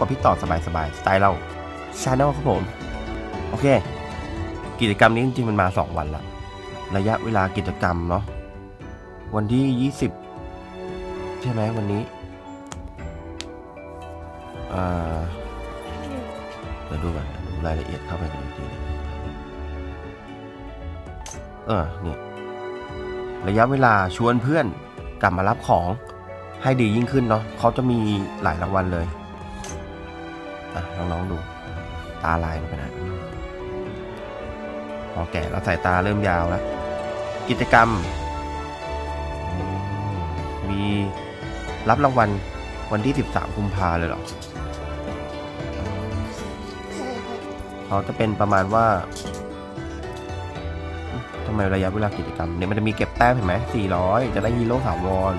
กับพี่ต่อสบายสบายๆสไตล์เราชาแนลครับผม โอเค กิจกรรมนี้จริงๆมันมา 2 วันละระยะเวลากิจกรรมเนาะวันที่ 20 ใช่ไหมวันนี้เดี๋ยวดูก่อนดูรายละเอียดเข้าไปกันอีกทีนะเออนี่ยระยะเวลาชวนเพื่อนกลับมารับของให้ดียิ่งขึ้นเนาะเขาจะมีหลายรางวัลเลย อะน้องๆดู ตาลายไปนะพอแก่แล้วสายตาเริ่มยาวแล้ว กิจกรรม มีรับรางวัลวันที่ 13กุมภาเลยเหรอเขาจะเป็นประมาณว่าทำไมระยะเวลากิจกรรมเนี่ยมันจะมีเก็บแต้มเห็นไหม400 จะได้ฮีโร่สาวร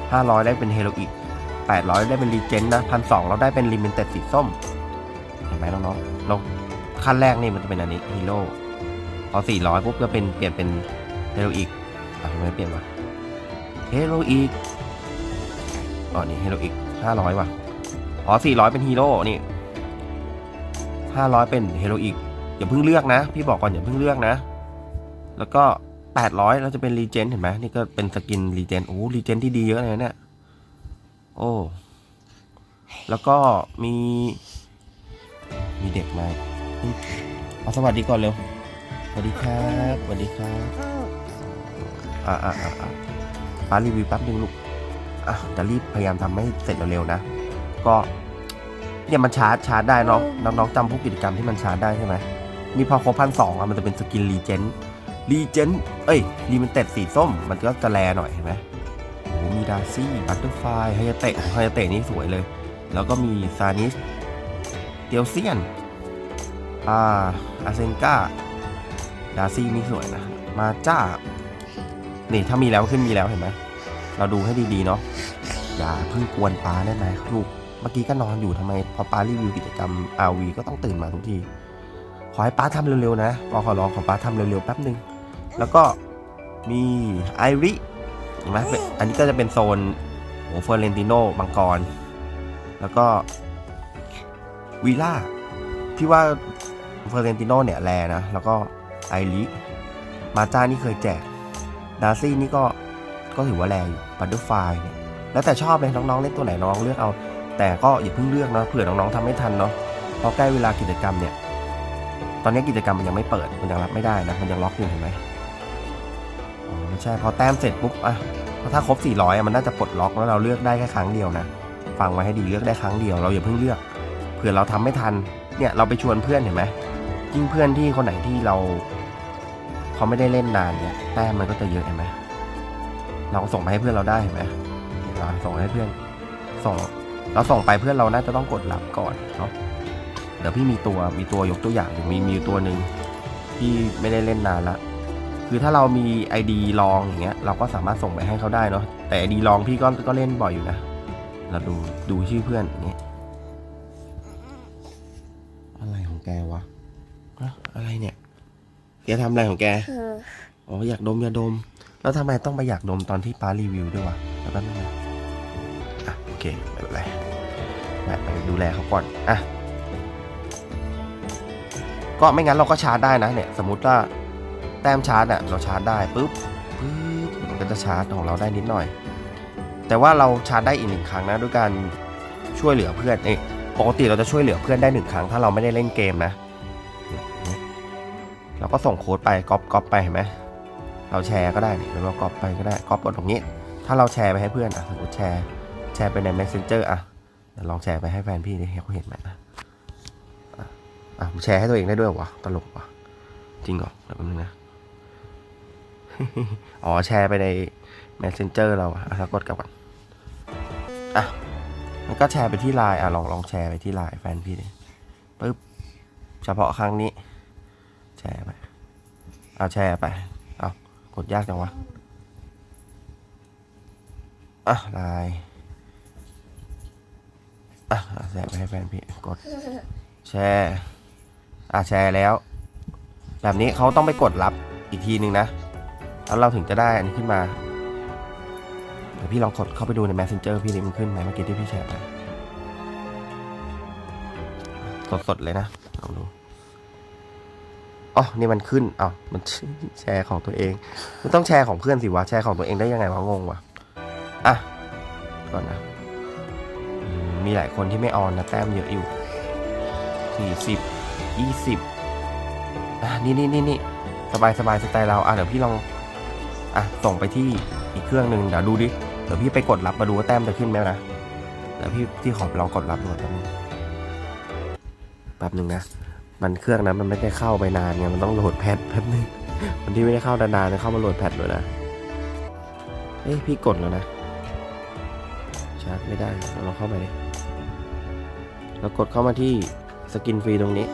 500 ได้เป็นเฮโรอีก800 ได้เป็นรีเจนนะพันสองเราได้เป็นลิมิเต็ดสีส้ม ไหมน้องๆเราขั้นแรกนี่มันจะเป็นอันนี้ฮีโร่พอ 400 ปุ๊บก็เป็นเปลี่ยนเป็นเฮโรอีกอะทำไมเปลี่ยนวะเฮโรอีกอ๋อนี่เฮโรอีก500 ว่ะอ๋อ400 เป็นฮีโร่นี่500 เป็นเฮโรอีกอย่าเพิ่งเลือกนะ พี่บอกก่อนอย่าเพิ่งเลือกนะ แล้วก็ 800 เราจะเป็นรีเจนเห็นไหมนี่ก็เป็นสกินรีเจนโอ้รีเจนที่ดีเยอะเลยนะเนี่ยโอ้แล้วก็มี มีเด็กมาเอาสวัสดีก่อนเร็วสวัสดีครับสวัสดีครับอ่าอ่าอ่าอ่าป้ารีวิวแป๊บนึงลูกอะจะรีบพยายามทำให้เสร็จเร็วๆนะ ก็เนี่ยมันชาร์จชาร์จได้เนาะน้องๆจำพวกกิจกรรมที่มันชาร์จได้ใช่ไหมนี่พอครบพันสองอะมันจะเป็นสกินรีเจนรีเจนเอ้ยรีมันเต็ดสีส้ม มันก็จะแลหน่อยเห็นไหมโอ้โหมีดาซี่บัตเตอร์ไฟไฮยาเตะไฮยาเตะนี่สวยเลย แล้วก็มีซานิส เตียวเซียน อ่า อาเซนกาดาซี่นี่สวยนะ มาจ้า นี่ถ้ามีแล้วขึ้นมีแล้วเห็นไหม เราดูให้ดีๆเนาะ อย่าเพิ่งกวนป้าได้ไหมลูก เมื่อกี้ก็นอนอยู่ทำไม พอป้ารีวิวกิจกรรม RV ก็ต้องตื่นมาทุกที ขอให้ป้าทำเร็วๆนะปอขอร้องขอป้าทำเร็วๆแป๊บนึง แล้วก็มีไอริเห็นไหมอันนี้ก็จะเป็นโซนโอเฟอร์เรนติโนบังกร แล้วก็ วีล่าพี่ว่าเฟอร์เรนติโนเนี่ยแรนะ แล้วก็ไอริมาจ้านี่เคยแจก ดาซี่นี่ก็ก็ถือว่าแรอยู่บัตเตอร์ไฟเนี่ย แล้วแต่ชอบเลยน้องๆเล่นตัวไหนน้องเลือกเอา แต่ก็อย่าเพิ่งเลือกนะเผื่อน้องๆทำไม่ทันเนาะพอใกล้เวลากิจกรรมเนี่ย ตอนนี้กิจกรรมมันยังไม่เปิดมันยังรับไม่ได้นะ มันยังล็อกอยู่เห็นไหมอ๋อไม่ใช่พอแต้มเสร็จปุ๊บอะถ้าครบ 400อะมันน่าจะปลดล็อกแล้วเราเลือกได้แค่ครั้งเดียวนะ ฟังไว้ให้ดีเลือกได้ครั้งเดียวเราอย่าเพิ่งเลือก เผื่อเราทำไม่ทัน เนี่ยเราไปชวนเพื่อนเห็นไหมยิ่งเพื่อนที่คนไหนที่เราเขาไม่ได้เล่นนานเนี่ยแต้มมันก็จะเยอะเห็นไหมเราส่งไปให้เพื่อนเราได้เห็นไหมเราส่งให้เพื่อน ส่งเราส่งไปเพื่อนเราน่าจะต้องกดรับก่อนเนาะเดี๋ยวพี่มีตัวมีตัวยกตัวอย่างอยู่มีมีอยู่ตัวหนึ่งที่ไม่ได้เล่นนานละคือถ้าเรามี ID ลองอย่างเงี้ยเราก็สามารถส่งไปให้เขาได้เนาะแต่ ID ลองพี่ก็ก็เล่นบ่อยอยู่นะ เราดูดูชื่อเพื่อนอย่างนี้อะ แกวะอะอะไรเนี่ย แกทำอะไรของแกอ๋ออยากดมยาดม แล้วทำไมต้องไปอยากดมตอนที่ป้ารีวิวด้วยวะแล้วก็นั่นนะอะโอเคไม่เป็นไรแวะไปดูแลเขาก่อนอะก็ไม่งั้นเราก็ชาร์จได้นะเนี่ย สมมุติว่าแต้มชาร์จอะเราชาร์จได้ปุ๊บปุ๊บมันก็จะชาร์จของเราได้นิดหน่อย แต่ว่าเราชาร์จได้อีกหนึ่งครั้งนะด้วยการช่วยเหลือเพื่อนเอย ปกติเราจะช่วยเหลือเพื่อนได้หนึ่งครั้งถ้าเราไม่ได้เล่นเกมนะ เราก็ส่งโค้ดไปก๊อปก๊อปไปเห็นไหมเราแชร์ก็ได้นี่หรือเราก๊อปไปก็ได้ก๊อปบนตรงนี้ ถ้าเราแชร์ไปให้เพื่อนอะสมมติแชร์แชร์ไปใน messenger อะลองแชร์ไปให้แฟนพี่ดิให้เขาเห็นไหมอะอะอะผมแชร์ให้ตัวเองได้ด้วยวะตลกวะจริงเหรอแป๊บนึงนะอ๋อแชร์ไปใน messenger เราอะแล้วกดกลับก่อนอะ มันก็แชร์ไปที่ไลน์อะลองลองแชร์ไปที่ไลน์แฟนพี่ดิปึ๊บเฉพาะครั้งนี้ แชร์ไปเอาแชร์ไปเอากดยากจังวะอะไลน์อะแชร์ไปให้แฟนพี่กด แชร์อะแชร์แล้ว แบบนี้เขาต้องไปกดรับอีกทีนึงนะแล้วเราถึงจะได้อันนี้ขึ้นมา ดี๋ยวพี่ลองกดเข้าไปดูใน Messenger พี่ดิมันขึ้นไหมเมื่อกี้ที่พี่แชร์ไปสดๆเลยนะลองดูอ๋อนี่มันขึ้นอ๋อมันแชร์ของตัวเอง มันต้องแชร์ของเพื่อนสิวะ แชร์ของตัวเองได้ยังไงวะงงวะอะ ก่อนนะมมีหลายคนที่ไม่ออนนะ แต้มเยอะอยู่สี่สิบยี่สิบอะ นี่นี่นี่นี่สบายสบายสไตล์เรา อะ เดี๋ยวพี่ลอง อะ ส่งไปที่อีกเครื่องหนึ่งเดี๋ยวดูดิ เดี๋ยวพี่ไปกดรับมาดูว่าแต้มจะขึ้นไหมนะเดี๋ยวพี่พี่ขอลองกดรับดูแป๊บนึงแป๊บนึงนะ มันเครื่องนั้นมันไม่ได้เข้าไปนานไงมันต้องโหลดแพทแป๊บนึงมันที่ไม่ได้เข้านานๆจะเข้ามาโหลดแพทเลยนะเอ้ยพี่กดแล้วนะชาร์จไม่ได้เราลองเข้าไปดิเรากดเข้ามาที่สกินฟรีตรงนี้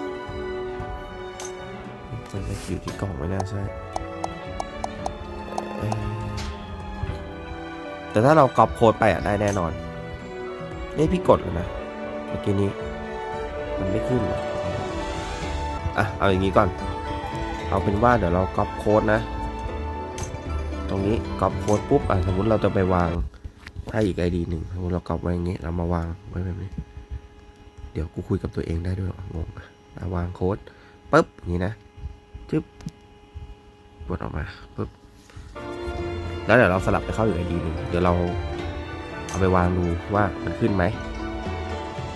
มันจะอยู่ที่กล่องไม่น่าใช่ แต่ถ้าเรากรอบโค้ดไปอะได้แน่นอนเอ้พี่กดแล้วนะ เมื่อกี้นี้ มันไม่ขึ้นอะ เอาอย่างนี้ก่อน เอาเป็นว่าเดี๋ยวเราก๊อปโค้ดนะ ตรงนี้ก๊อปโค้ดปุ๊บ อะ สมมติเราจะไปวางถ้อีกไอดีหนึ่งสมมติเราก๊อปไว้อย่างนี้ เรามาวางไว้แบบนี้ เดี๋ยวกูคุยกับตัวเองได้ด้วยหรองงอะวางโค้ดปุ๊บอย่างนี้นะจึ๊บกดออกมาปุ๊บ แล้วเดี๋ยวเราสลับไปเข้าอีกไอดีหนึ่งเดี๋ยวเราเอาไปวางดูว่ามันขึ้นไหม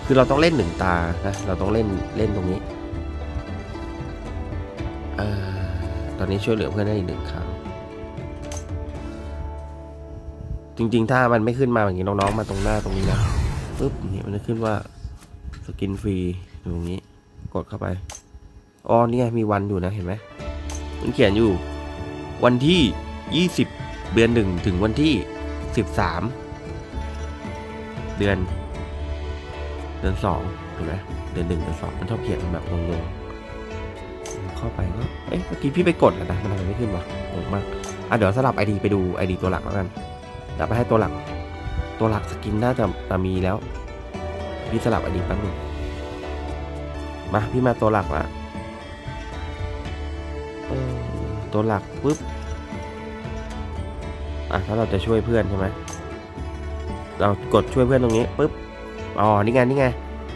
คือเราต้องเล่นหนึ่งตานะ เราต้องเล่นเล่นตรงนี้เอ่อตอนนี้ช่วยเหลือเพื่อนได้อีกหนึ่งครั้ง จริงๆ ถ้ามันไม่ขึ้นมาอย่างนี้น้องๆ มาตรงหน้าตรงนี้นะปุ๊บนี่มันจะขึ้นว่าสกินฟรีตรงนี้ กดเข้าไป อ๋อเนี่ยมีวันอยู่นะเห็นไหมมันเขียนอยู่ วันที่ 20 เดือนหนึ่งถึงวันที่ 13 เดือน เดือนสองเห็นไหมเดือนหนึ่งเดือนสองมันชอบเขียนแบบงงๆเข้าไปก็เอ๊ะเมื่อกี้พี่ไปกดแล้วนะมันทำไมไม่ขึ้นวะงงมากอะเดี๋ยวสลับไอดีไปดูไอดีตัวหลักแล้วกันเดี๋ยวไปให้ตัวหลัก ตัวหลักสกินน่าจะจะมีแล้ว พี่สลับไอดีแป๊บนึงมาพี่มาตัวหลักละตัวหลักปุ๊บ อะถ้าเราจะช่วยเพื่อนใช่ไหมเรากดช่วยเพื่อนตรงนี้ปุ๊บอ๋อนี่ไงนี่ไง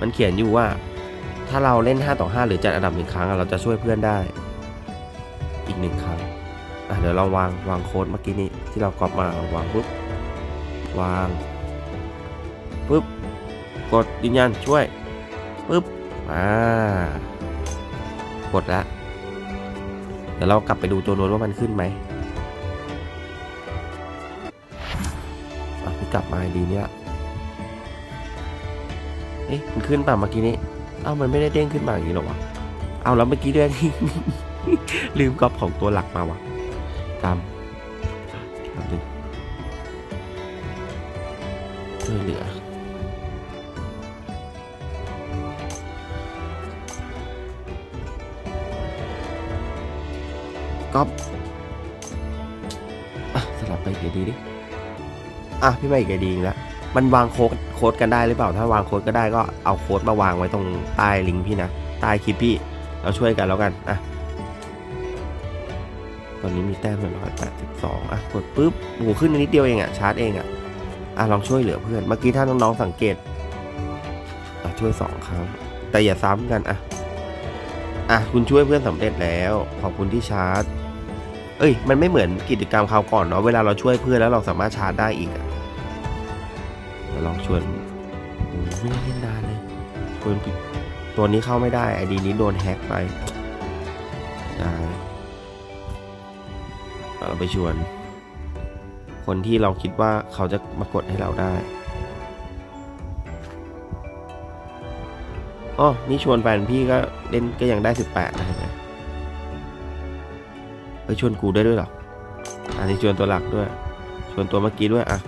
มันเขียนอยู่ว่า ถ้าเราเล่น 5 ต่อ 5 หรือจัดอันดับหนึ่งครั้งเราจะช่วยเพื่อนได้ อีกหนึ่งครั้งอะเดี๋ยวเราวางวางโค้ดเมื่อกี้นี้ที่เราก๊อปมาวางปุ๊บวางปุ๊บกดยืนยันช่วยปุ๊บอ่ากดแล้วเดี๋ยวเรากลับไปดูตัวโน้ตว่ามันขึ้นไหม กลับมาดีเนี่ยเอ๊ะมันขึ้นป่ะเมื่อกี้นี้ เอ้ามันไม่ได้เด้งขึ้นมาอย่างนี้หรอวะ เอาแล้วเมื่อกี้ด้วยลืมก๊อปของตัวหลักมาวะกำกำหนึ่งช่วยเหลือก๊อปอะสลับไปอีกไอดีดิ อะพี่มาอีกไอดีอีกแล้วมันวางโค้ดโค้ดกันได้หรือเปล่า ถ้าวางโค้ดก็ได้ก็เอาโค้ดมาวางไว้ตรงใต้ลิงก์พี่นะ ใต้คลิปพี่ เราช่วยกันแล้วกันอะตอนนี้มีแต้มเป็นร้อยแปดสิบสองอะกดปุ๊บโอ้ขึ้นนิดเดียวเองอะชาร์จเองอะอะลองช่วยเหลือเพื่อน เมื่อกี้ถ้าน้องๆสังเกตอะช่วยสองครั้ง แต่อย่าซ้ำกันอะอะคุณช่วยเพื่อนสำเร็จแล้ว ขอบคุณที่ชาร์จ เอ้ย มันไม่เหมือนกิจกรรมคราวก่อนเนาะเวลาเราช่วยเพื่อนแล้วเราสามารถชาร์จได้อีกอะ ลองชวนโอ้ไม่ได้เล่นนานเลยชวนผิดตัวนี้เข้าไม่ได้ไอดีนี้โดนแฮ็กไปได้เราไปชวน คนที่เราคิดว่าเขาจะมากดให้เราได้อ๋อนี่ชวนแฟนพี่ก็เล่นก็ยังได้สิบแปดนะเห็นไหมเฮ้ยชวนกูได้ด้วยเหรออันนี้ชวนตัวหลักด้วย ชวนตัวเมื่อกี้ด้วยอะ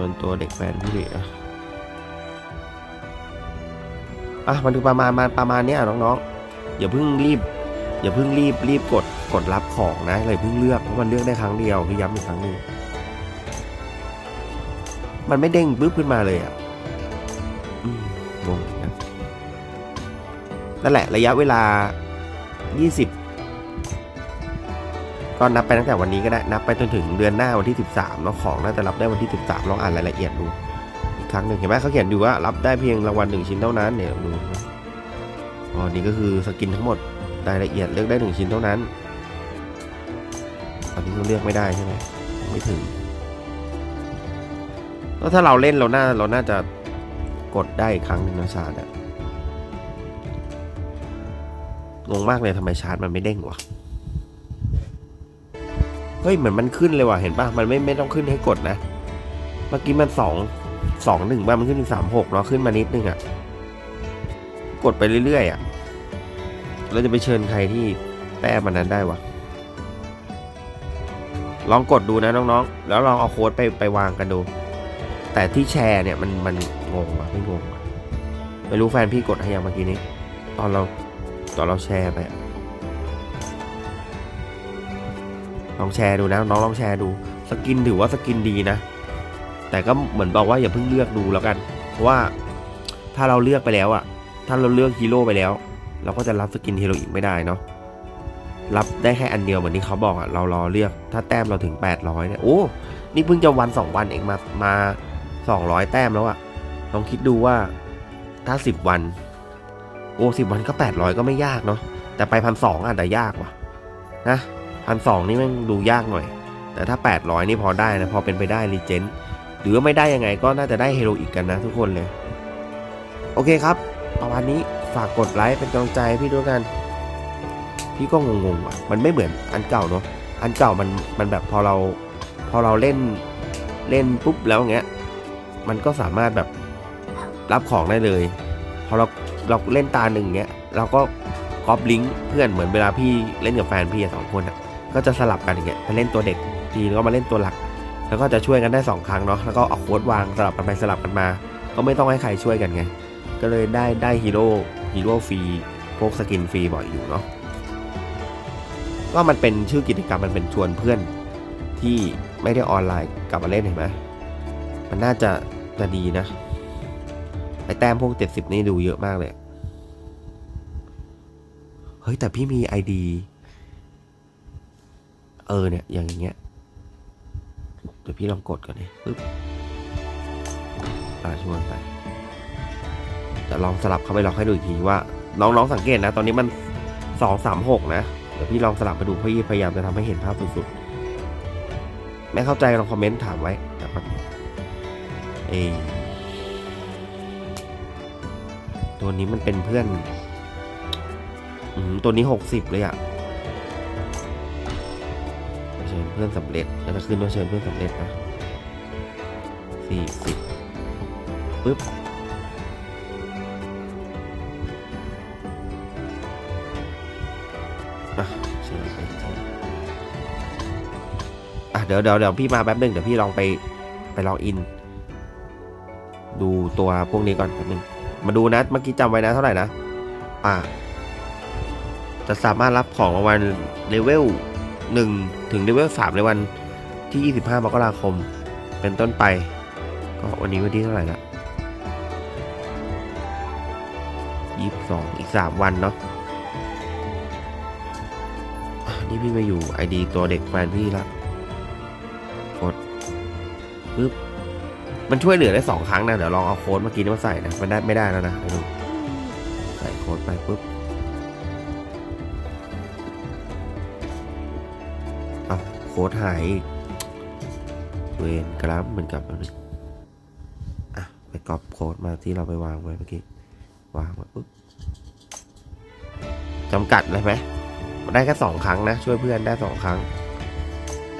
ชวนตัวเด็กแฟนพี่ดิอะอะมันคือประมาณมาประมาณเนี้ยน้องๆอย่าเพิ่งรีบ อย่าเพิ่งรีบรีบกดกดรับของนะเลยเพิ่งเลือกเพราะมันเลือกได้ครั้งเดียวพี่ย้ำอีกครั้งหนึ่งมันไม่เด้งปึ๊บขึ้นมาเลยอะงงนะนั่นแหละระยะเวลา 20 ก็นับไปตั้งแต่วันนี้ก็ได้นับไปจนถึงเดือนหน้าวันที่ 13แล้วของน่าจะรับได้วันที่ 13ลองอ่านรายละเอียดดูอีกครั้งหนึ่งเห็นไหมเขาเขียนอยู่ว่ารับได้เพียงรางวัลหนึ่งชิ้นเท่านั้นเนี่ยดูนะอ๋อนี่ก็คือสกินทั้งหมดรายละเอียดเลือกได้หนึ่งชิ้นเท่านั้นตอนนี้เราเลือกไม่ได้ใช่ไหมไม่ถึงแล้วถ้าเราเล่นเราหน่าเราน่าจะกดได้อีกครั้งหนึ่งนะชาร์จอะงงมากเลยทำไมชาร์จมันไม่เด้งวะ เฮ้ยเหมือนมันขึ้นเลยว่ะเห็นปะมันไม่ไม่ต้องขึ้นให้กดนะ เมื่อกี้มันสองสองหนึ่งบ้างมันขึ้นถึงสามหกเนาะขึ้นมานิดนึงอะ่ะ กดไปเรื่อยๆอะ่ะ เราจะไปเชิญใครที่แต้มันนั้นได้วะลองกดดูนะน้องๆ แล้วลองเอาโค้ดไปไปวางกันดู แต่ที่แชร์เนี่ยมันมันงงว่ะไม่งงวะไม่รู้แฟนพี่กดให้ยังเมื่อกี้นี้ ตอนเราตอนเราแชร์ไปอะ ลองแชร์ดูนะ น้องลองแชร์ดู สกินถือว่าสกินดีนะ แต่ก็เหมือนบอกว่าอย่าเพิ่งเลือกดูแล้วกัน เพราะว่าถ้าเราเลือกไปแล้วอะถ้าเราเลือกฮีโร่ไปแล้ว เราก็จะรับสกินฮีโร่อีกไม่ได้เนาะ รับได้แค่อันเดียวเหมือนที่เขาบอกอะเรารอเลือก ถ้าแต้มเราถึง 800เนี่ย โอ้ นี่เพิ่งจะวัน 2 วันเองมา มา 200 แต้มแล้วอะลองคิดดูว่าถ้า 10 วัน โอ้สิวันก็ 800 ก็ไม่ยากเนาะ แต่ไปพันสองอาจจะยากว่ะนะ พันสองนี่มันดูยากหน่อย แต่ถ้า 800 นี่พอได้นะ พอเป็นไปได้รีเจนหรือว่าไม่ได้ยังไงก็น่าจะได้เฮโรอีกกันนะทุกคนเลย โอเคครับ ประมาณนี้ฝากกดไลค์เป็นกำลังใจพี่ด้วยกัน พี่ก็งงๆว่ะมันไม่เหมือนอันเก่าเนาะอันเก่ามันมันแบบพอเราพอเราเล่นเล่นปุ๊บแล้วอย่างเงี้ยมันก็สามารถแบบรับของได้เลย พอเราเราเล่นตาหนึ่งเงี้ยเราก็ก๊อปลิงก์เพื่อนเหมือนเวลาพี่เล่นกับแฟนพี่สองคนอะ ก็จะสลับกันอย่างเงี้ยไปเล่นตัวเด็กทีแล้วก็มาเล่นตัวหลัก แล้วก็จะช่วยกันได้ 2 ครั้งเนาะแล้วก็เอาโค้ดวางสลับกันไปสลับกันมา ก็ไม่ต้องให้ใครช่วยกันไงก็เลยได้ได้ฮีโร่ฮีโร่ฟรีพวกสกินฟรีบ่อยอยู่เนาะก็มันเป็นชื่อกิจกรรมมันเป็นชวนเพื่อนที่ไม่ได้ออนไลน์กลับมาเล่นเห็นไหมมันน่าจะจะดีนะไอแต้มพวก 70 นี่ดูเยอะมากเลย เฮ้ย แต่พี่มี ID เออเนี่ยอย่างเงี้ยเดี๋ยวพี่ลองกดก่อนดิปึ๊บอ่าชวนไปจะลองสลับเข้าไปลองให้ดูอีกทีว่าน้องๆสังเกตนะ ตอนนี้มันสองสามหกนะ เดี๋ยวพี่ลองสลับไปดูพี่พยายามจะทำให้เห็นภาพสุดๆไม่เข้าใจลองคอมเมนต์ถามไว้นะครับเอตัวนี้มันเป็นเพื่อนอืตัวนี้หกสิบเลยอะเเพื่อนสำเร็จ แล้วจะขึ้นว่าเชิญเพื่อนสำเร็จนะสี่สิบปึ๊บอะเชิญไปอะเดี๋ยวเดี๋ยวเดี๋ยวพี่มาแป๊บหนึงเดี๋ยวพี่ลองไปไปลองอิน ดูตัวพวกนี้ก่อนแป๊บหนึงมาดูนะเมื่อกี้จำไว้นะเท่าไหร่นะ อ่าจะสามารถรับของรางวัลเลเวล หนึ่งถึงเลเวลสามในวันที่ 25 มกราคม เป็นต้นไป ก็วันนี้วันที่เท่าไหร่ละ22 อีก 3 วันเนาะนี่พี่มาอยู่ ID ตัวเด็กแฟนพี่ละกดปึ๊บมันช่วยเหลือได้สองครั้งนะ เดี๋ยวลองเอาโค้ดเมื่อกี้นี้มาใส่นะ มันได้ไม่ได้แล้วนะเดี๋ยวดู ใส่โค้ดไปปุ๊บ ค้ดหายอีกเวนกราฟเหมือนกับมันงอะไปกรอบโค้ดมาที่เราไปวางไว้เมื่อกี้วางไว้ปุ๊บจำกัดเลยไหมมันได้แค่สองครั้งนะ ช่วยเพื่อนได้สองครั้ง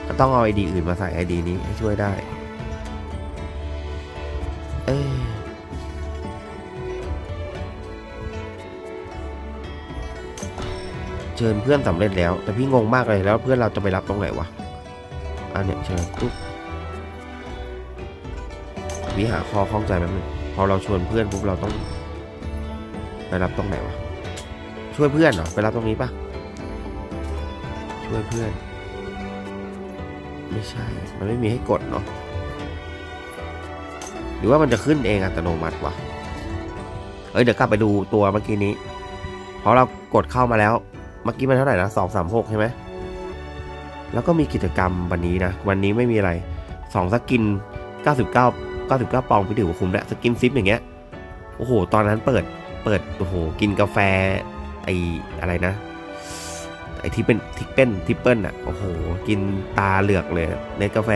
ก็ต้องเอาไอดีอื่นมาใส่ไอดีนี้ให้ช่วยได้ เอ้เชิญเพื่อนสำเร็จแล้ว แต่พี่งงมากเลยแล้วเพื่อนเราจะไปรับตรงไหนวะ อันเนี้ยเชิญปุ๊บพี่หาข้อข้องใจแป๊บนึงพอเราชวนเพื่อนปุ๊บเราต้อง ไปรับตรงไหนวะ ช่วยเพื่อนเหรอ ไปรับตรงนี้ปะช่วยเพื่อน ไม่ใช่ มันไม่มีให้กดเนาะ หรือว่ามันจะขึ้นเองอัตโนมัติวะ เอ้ยเดี๋ยวกลับไปดูตัวเมื่อกี้นี้พราะเรากดเข้ามาแล้ว เมื่อกี้มันเท่าไหร่นะสองสามหกใช่ไหม แล้วก็มีกิจกรรมวันนี้นะ วันนี้ไม่มีอะไรสองสกิน 99 99ปองพี่ถือว่าคุ้มแล้วสกินซิปอย่างเงี้ยโอ้โห ตอนนั้นเปิดเปิดโอ้โหกินกาแฟไออะไรนะไอที่เป็นทิปเปิลทิปเปิลอะโอ้โห กินตาเหลือกเลยในกาแฟ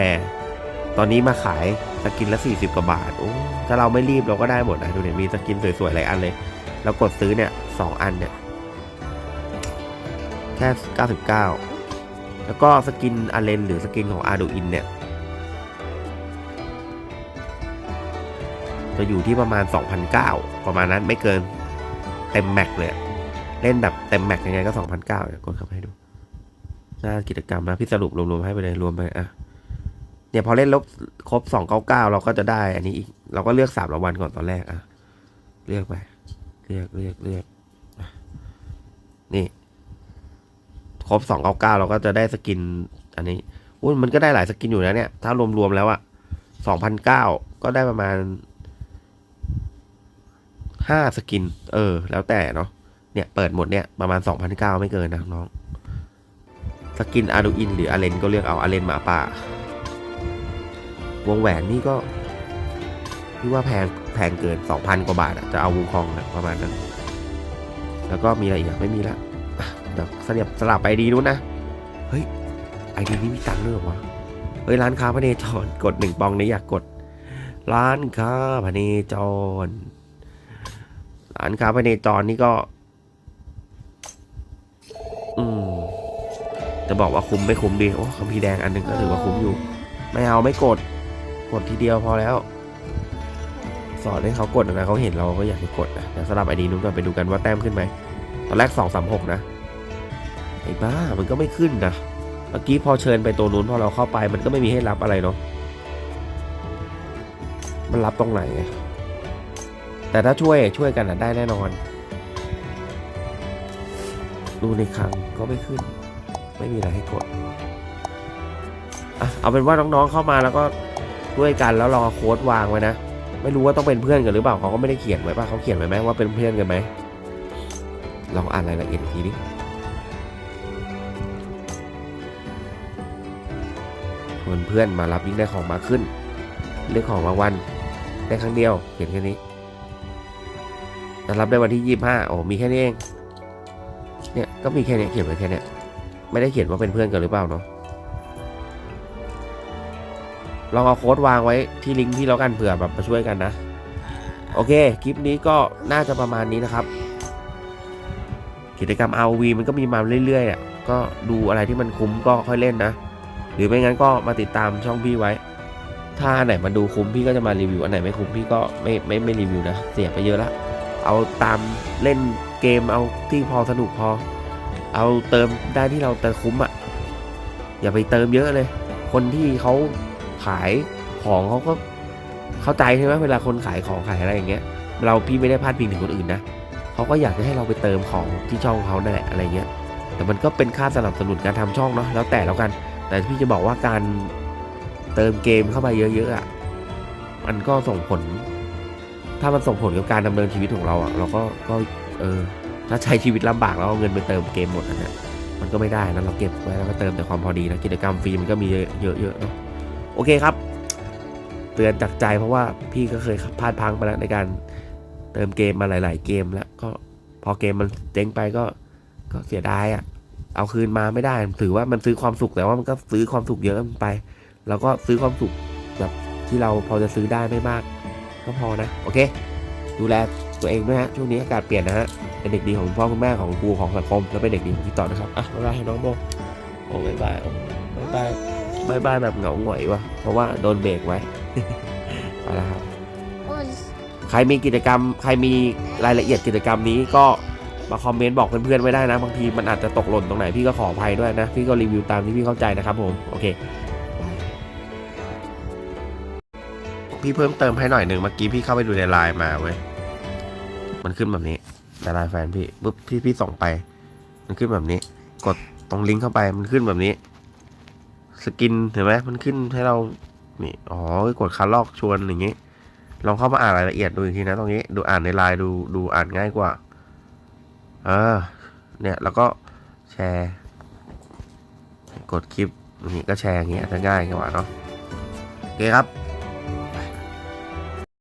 ตอนนี้มาขายสกินละ 40 กว่าบาทโอ้ถ้าเราไม่รีบเราก็ได้หมดนะดูเนี่ยมีสกินสวยๆหลายอันเลยแล้วกดซื้อเนี่ยสองอันเนี่ยแค่ 99 แล้วก็สกินอาเลนหรือสกินของอาดูอินเนี่ยจะอยู่ที่ประมาณ 2,009 ประมาณนั้นไม่เกินเต็มแม็กเลย เล่นแบบเต็มแม็กยังไงก็ 2,009เดี๋ยกดเข้าไปให้ดู หน้ากิจกรรมนะพี่สรุปรวมๆให้ไปเลยรวมไปอะเนี่ยพอเล่นลบครบ 299 เราก็จะได้ อันนี้อีก เราก็เลือก 3รางวัลก่อนตอนแรกอะ เลือกไป เลือกเลือกเลือกนี่ ครบ299เก้าเก้าเราก็จะได้สกิน อันนี้อุ้ยมันก็ได้หลายสกินอยู่นะเนี่ย ถ้ารวมๆแล้วอะ2,009ก็ได้ประมาณห้าสกิน เออ แล้วแต่เนาะเนี่ยเปิดหมดเนี่ยประมาณสองพันเก้าไม่เกินนะน้องสกินอาดูอินหรืออาเลนก็เรียกเอาอาเลนหมาป่า วงแหวนนี่ก็พี่ว่าแพงแพงเกินสองพันกว่าบาทอะจะเอาวูคองนะประมาณนั้น แล้วก็มีอะไรอีกไม่มีละ เดี๋ยวสลับสลับไปดีนู้นนะ เฮ้ยไอดีนี้มีตังค์ด้วยเหรอวะ เฮ้ยร้านค้าพระเนจรกดหนึ่งปองนี้อยากกด ร้านค้าพระเนจร ร้านค้าภายในจรนี่ก็ อืมจะบอกว่าคุ้มไม่คุ้มดี โอ้คำพีแดงอันหนึงก็ถือว่าคุ้มอยู่ ไม่เอาไม่กด กดทีเดียวพอแล้ว สอนให้เขากดนะเขาเห็นเราก็อยากให้กดนะเดี๋ยวสลับไอดีนู้นกันไปดูกันว่าแต้มขึ้นไหมตอนแรกสองสามหกนะ ไอ้บ้ามันก็ไม่ขึ้นนะ เมื่อกี้พอเชิญไปตัวนู้นพอเราเข้าไปมันก็ไม่มีให้รับอะไรเนาะ มันรับตรงไหน แต่ถ้าช่วยช่วยกันอะได้แน่นอน ดูในครั้งก็ไม่ขึ้น ไม่มีอะไรให้กดอะเอาเป็นว่าน้องๆเข้ามาแล้วก็ช่วยกันแล้วรอโค้ดวางไว้นะ ไม่รู้ว่าต้องเป็นเพื่อนกันหรือเปล่าเขาก็ไม่ได้เขียนไว้ป่ะเขาเขียนไว้ไหมว่าเป็นเพื่อนกันไหมลองอ่านรายละเอียดอีกทีดิ วนเพื่อนมารับยิ่งได้ของมากขึ้น เรื่องของรางวัลได้ครั้งเดียวเขียนแค่นี้จะรับได้วันที่ยี่ห้าโอ้มีแค่นี้เองเนี่ยก็มีแค่นี้เขียนไว้แค่นี้ไม่ได้เขียนว่าเป็นเพื่อนกันหรือเปล่าเนาะลองเอาโค้ดวางไว้ที่ลิงก์ที่แล้วกันเผื่อแบบมาช่วยกันนะ โอเค คลิปนี้ก็น่าจะประมาณนี้นะครับ กิจกรรม ROV มันก็มีมาเรื่อยๆอะก็ดูอะไรที่มันคุ้มก็ค่อยเล่นนะ หรือไม่งั้นก็มาติดตามช่องพี่ไว้ ถ้าไหนมันดูคุ้มพี่ก็จะมารีวิว อันไหนไม่คุ้มพี่ก็ไม่ไม่ไม่รีวิวนะ เสียไปเยอะละ เอาตามเล่นเกมเอาที่พอสนุกพอ เอาเติมได้ที่เราเติมคุ้มอะ่ะ อย่าไปเติมเยอะเลย คนที่เขาขายของเขาก็เข้าใจใช่ไหมเวลาคนขายของขายอะไรอย่างเงี้ย เราพี่ไม่ได้พาดพิงถึงคนอื่นนะเขาก็อยากจะให้เราไปเติมของที่ช่องเขานั่นแหละอะไรเงี้ย แต่มันก็เป็นค่าสนับสนุนการทำช่องเนาะแล้วแต่แล้วกัน แต่พี่จะบอกว่าการเติมเกมเข้าไปเยอะๆอะมันก็ส่งผล ถ้ามันส่งผลกับการดำเนินชีวิตของเราอะ เราก็ก็เออ ถ้าใช้ชีวิตลำบากแล้วเอาเงินไปเติมเกมหมดอันเนี้ยมันก็ไม่ได้นะเราเก็บไว้แล้วก็เติมแต่ความพอดีนะกิจกรรมฟรีมันก็มีเยอะๆเนาะโอเคครับ เตือนจากใจเพราะว่าพี่ก็เคยพลาดพังไปแล้วในการเติมเกมมาหลาย ๆ เกมแล้วก็พอเกมมันเจ๊งไปก็ก็เสียดายอะ เอาคืนมาไม่ได้ ถือว่ามันซื้อความสุขแต่ว่ามันก็ซื้อความสุขเยอะไป เราก็ซื้อความสุขแบบที่เราพอจะซื้อได้ไม่มาก ก็พอนะ โอเค ดูแลตัวเองด้วยฮะช่วงนี้อากาศเปลี่ยนนะฮะเป็นเด็กดีของคุณพ่อคุณแม่ของครูของสังคมแล้วเป็นเด็กดีของพี่ต่อนะครับอะบ๊ายบายให้น้องโบโอ้บ๊ายบายโอ้บ๊ายบายบ๊ายบายแบบเหงาหงอยวะเพราะว่าโดนเบรกไว้ไปแล้วครับใครมีกิจกรรม ใครมีรายละเอียดกิจกรรมนี้ก็ มาคอมเมนต์บอกเพื่อนๆไว้ได้นะบางทีมันอาจจะตกหล่นตรงไหนพี่ก็ขออภัยด้วยนะพี่ก็รีวิวตามที่พี่เข้าใจนะครับผมโอเคพี่เพิ่มเติมให้หน่อยหนึ่งเมื่อกี้พี่เข้าไปดูในไลน์มาเว้ยมันขึ้นแบบนี้ในไลน์แฟนพี่ปุ๊บพี่พี่ส่งไป มันขึ้นแบบนี้ กดตรงลิงก์เข้าไปมันขึ้นแบบนี้ สกินเห็นไหมมันขึ้นให้เรานี่อ๋อกดคันลอกชวนอย่างงี้ ลองเข้ามาอ่านรายละเอียดดูอีกทีนะตรงนี้ ดูอ่านในไลน์ดูดูอ่านง่ายกว่า เออ เนี่ยแล้วก็แชร์ กดคลิปอย่างนี่ก็แชร์อย่างเงี้ยจะง่ายกว่าเนาะโอเคครับ